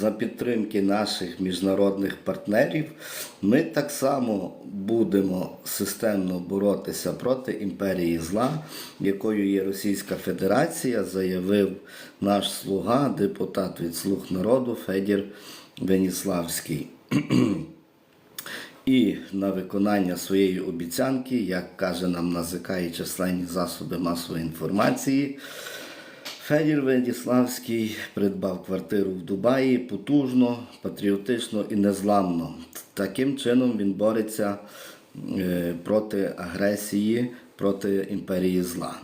За підтримки наших міжнародних партнерів ми так само будемо системно боротися проти імперії зла, якою є Російська Федерація, заявив наш слуга, депутат від Слуг народу Федір Веніславський. І на виконання своєї обіцянки, як каже нам НАЗК і численні засоби масової інформації, Федір Венедіславський придбав квартиру в Дубаї потужно, патріотично і незламно. Таким чином він бореться е, проти агресії, проти імперії зла.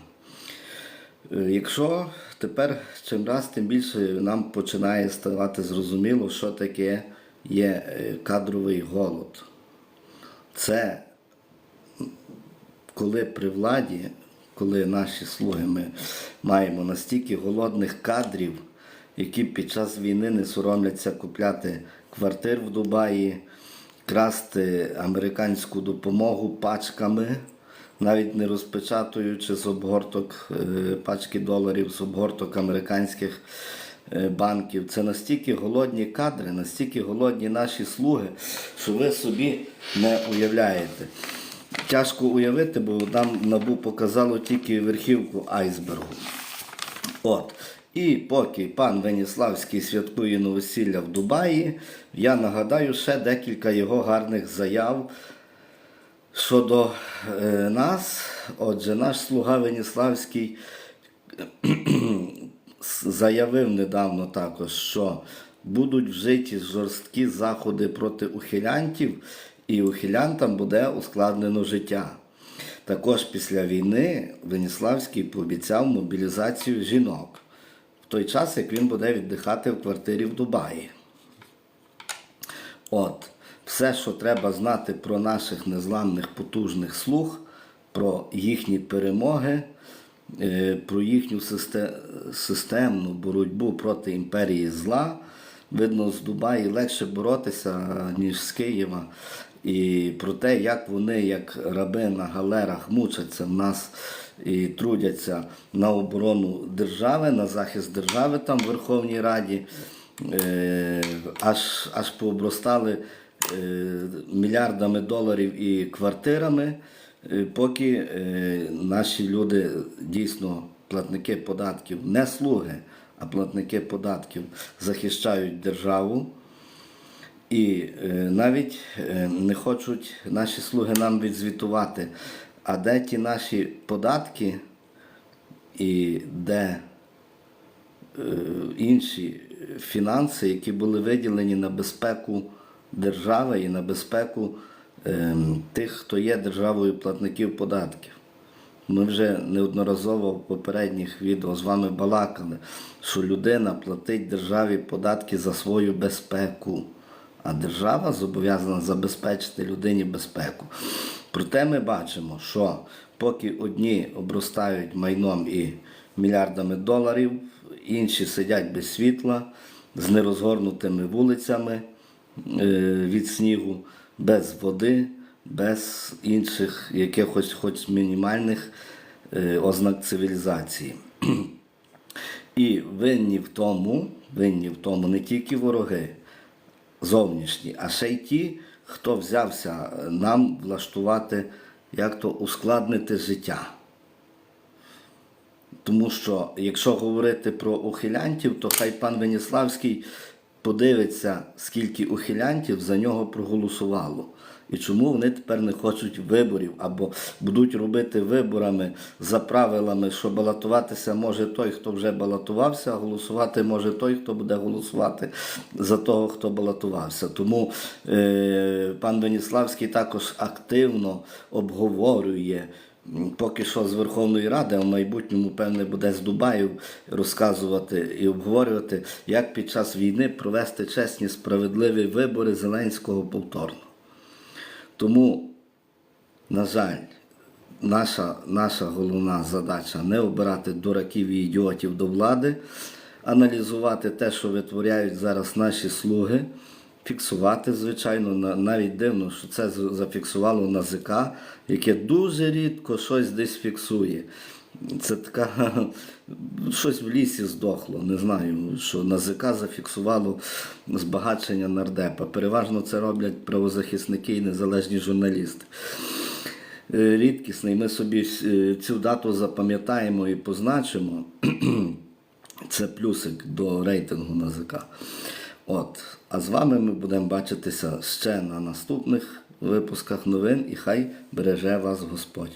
Е, Якщо тепер чим раз, тим більше нам починає ставати зрозуміло, що таке є е, кадровий голод. Це коли при владі, коли наші слуги ми маємо настільки голодних кадрів, які під час війни не соромляться купляти квартир в Дубаї, красти американську допомогу пачками, навіть не розпечатуючи з обгорток е, пачки доларів, з обгорток американських е, банків. Це настільки голодні кадри, настільки голодні наші слуги, що ви собі не уявляєте. Тяжко уявити, бо нам набу показало тільки верхівку айсбергу. От. І поки пан Веніславський святкує новосілля в Дубаї, я нагадаю ще декілька його гарних заяв щодо е, нас. Отже, наш слуга Веніславський заявив недавно також, що будуть вжиті жорсткі заходи проти ухилянтів, і ухилянтам буде ускладнено життя. Також після війни Веніславський пообіцяв мобілізацію жінок в той час, як він буде віддихати в квартирі в Дубаї. От, все, що треба знати про наших незламних потужних слуг, про їхні перемоги, е, про їхню системну боротьбу проти імперії зла. Видно, з Дубаї легше боротися, ніж з Києва. І про те, як вони, як раби на галерах, мучаться в нас і трудяться на оборону держави, на захист держави там в Верховній Раді, е, аж, аж пообростали е, мільярдами доларів і квартирами, е, поки наші люди дійсно платники податків, не слуги, а платники податків захищають державу. І е, навіть е, не хочуть наші слуги нам відзвітувати, а де ті наші податки і де е, інші фінанси, які були виділені на безпеку держави і на безпеку тих, хто є державою платників податків. Ми вже неодноразово в попередніх відео з вами балакали, що людина платить державі податки за свою безпеку, а держава зобов'язана забезпечити людині безпеку. Проте ми бачимо, що поки одні обростають майном і мільярдами доларів, інші сидять без світла, з нерозгорнутими вулицями е, від снігу, без води, без інших якихось хоч мінімальних е, ознак цивілізації. І винні в тому, винні в тому не тільки вороги зовнішні, а ще й ті, хто взявся нам влаштувати, як то ускладнити життя. Тому що, якщо говорити про ухилянтів, то хай пан Веніславський подивиться, скільки ухилянтів за нього проголосувало. І чому вони тепер не хочуть виборів або будуть робити виборами за правилами, що балотуватися може той, хто вже балотувався, а голосувати може той, хто буде голосувати за того, хто балотувався. Тому е, пан Веніславський також активно обговорює. Поки що з Верховної Ради, а в майбутньому, певне, буде з Дубаю розказувати і обговорювати, як під час війни провести чесні справедливі вибори Зеленського повторно. Тому, на жаль, наша, наша головна задача не обирати дураків і ідіотів до влади, аналізувати те, що витворяють зараз наші слуги, фіксувати, звичайно, навіть дивно, що це зафіксувало зафіксувало НАЗК, яке дуже рідко щось десь фіксує. Це така щось в лісі здохло. Не знаю, що НАЗК зафіксувало збагачення нардепа. Переважно це роблять правозахисники і незалежні журналісти. Е, Рідкісний. Ми собі е, цю дату запам'ятаємо і позначимо. Це плюсик до рейтингу НАЗК. От. А з вами ми будемо бачитися ще на наступних випусках новин і хай береже вас Господь.